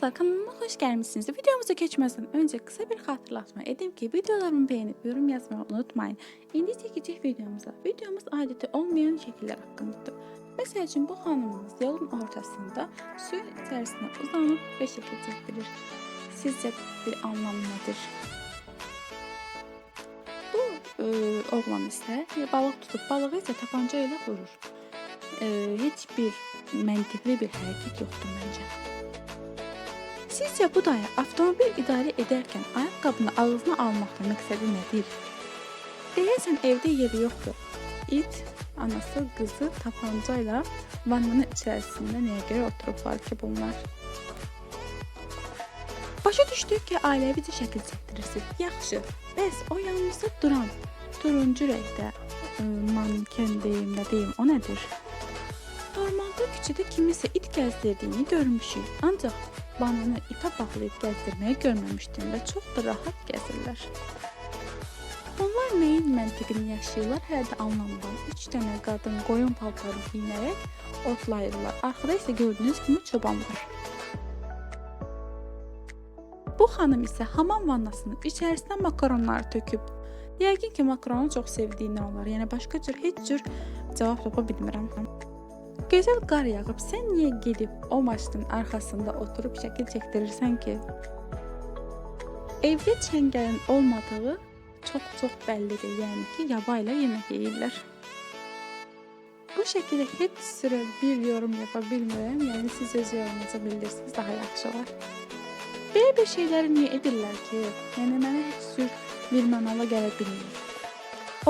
Dostlar kanalıma hoş gelmişsiniz. Videomuza geçmeden önce kısa bir hatırlatma edeyim ki videolarımı beğenip yorum yazmayı unutmayın. Şimdi çekecek videomuza. Videomuz adeti olmayan şekiller hakkındadır. Mesela için bu hanımımız yolun ortasında suyun içerisine uzanıp ve şekil çektirir. Sizce bir anlam nedir? Bu e, oğlan ise balık tutup balığı ise tapanca ile vurur. E, hiçbir məntiqli bir hərəkət yoxdur məncə. Sizcə bu dayı avtomobil idarə edərkən ayaqqabını ağzına almaqda məqsədi nədir? Deyəsən evdə yeri yoxdur. İt, anası, qızı tapanca ilə vannanın içərisində nəyə görə oturublar ki bunlar? Başa düşdük ki, ailəvicə şəkil çəkdirirsiniz. Yaxşı. Bəs o yanınızda duran turuncu rəngdə ə, manken deyim, nə deyim, o nədir? Normalda küçədə kimisə it gəzdirdiyini görmüşük. Ancaq bananı ipə bağlayıb gəzdirməyi görməmişdim və çox da rahat gəzirlər. Onlar nəyin məntiqini yaşayırlar, hələ də anlamadan. 3 dənə qadın qoyun paltarı geyinərək otlayırlar. Arxada isə gördüyünüz kimi çoban var. Bu xanım isə hamam vannasının içərisinə makaronlar töküb. Yəqin ki, makaronu çox sevdiyindən olar. Yəni başqa cür heç cür cavab tapa bilmirəm. Gözəl qar yağıb, sən niyə gedib o maşının arxasında oturub şəkil çəkdirirsən ki? Evdə çəngəlin olmadığı çox-çox bəllidir. Yəni ki, yaba ilə yemək yeyirlər. Bu şəkildə heç sürə bir yorum yapa bilmirəm. Yəni siz öz yorumunuzu bildirsiniz daha yaxşı olar. Belə bir şeyləri niyə ki? Yəni mənə heç cür bir mənala gələ bilmir.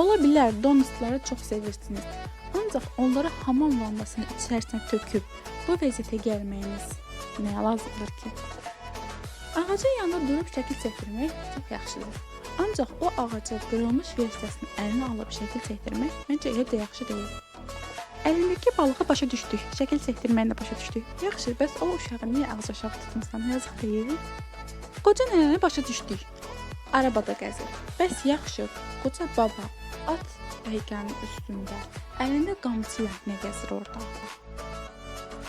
Ola bilər donustları çox sevirsiniz. Ancaq onları hamam vannasının içərisinə töküb bu vəziyyətə gəlməyiniz nəyə lazımdır ki? Ağacın yanında durub şəkil çəkdirmək çox yaxşıdır. Ancaq o ağaca qırılmış versiyasını əlinə alıb şəkil çəkdirmək məncə elə də yaxşı deyil. Əlindəki balığı başa düşdük. Şəkil çəkdirməyini də başa düşdük. Yaxşı, bəs o uşağı niyə ağız aşağı tutmusan? Yazıq deyil. Qoca nənəni başa düşdük. Arabada gəzir. Bəs yaxşı, qoca baba at peykanın üstündə əlində qamçı ilə nə gəzir orada?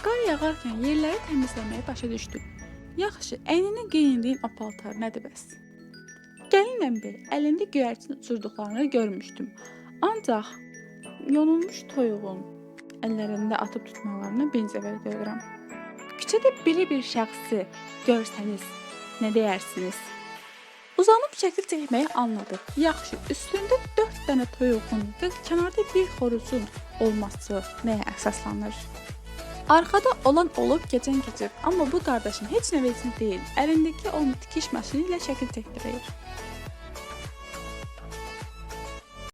Qar yağarkən yerləri təmizləməyi başa düşdük. Yaxşı, əynini geyindiyin o paltar nədir bəs? Gəlinlə bir əlində göyərçin uçurduqlarını görmüşdüm. Ancaq yonulmuş toyuğun əllərində atıb tutmalarını benzəvər görürəm. Küçədə biri bir şəxsi görsəniz nə deyərsiniz? Uzanıb şəkil çəkməyi anladıq. Yaxşı, üstündə 4 dənə toyuğun və kənarda bir xoruzun olması nəyə əsaslanır? Arxada olan olub keçən keçib, amma bu qardaşın heç nə vecinə deyil. Əlindəki o tikiş maşını ilə şəkil çəkdirir.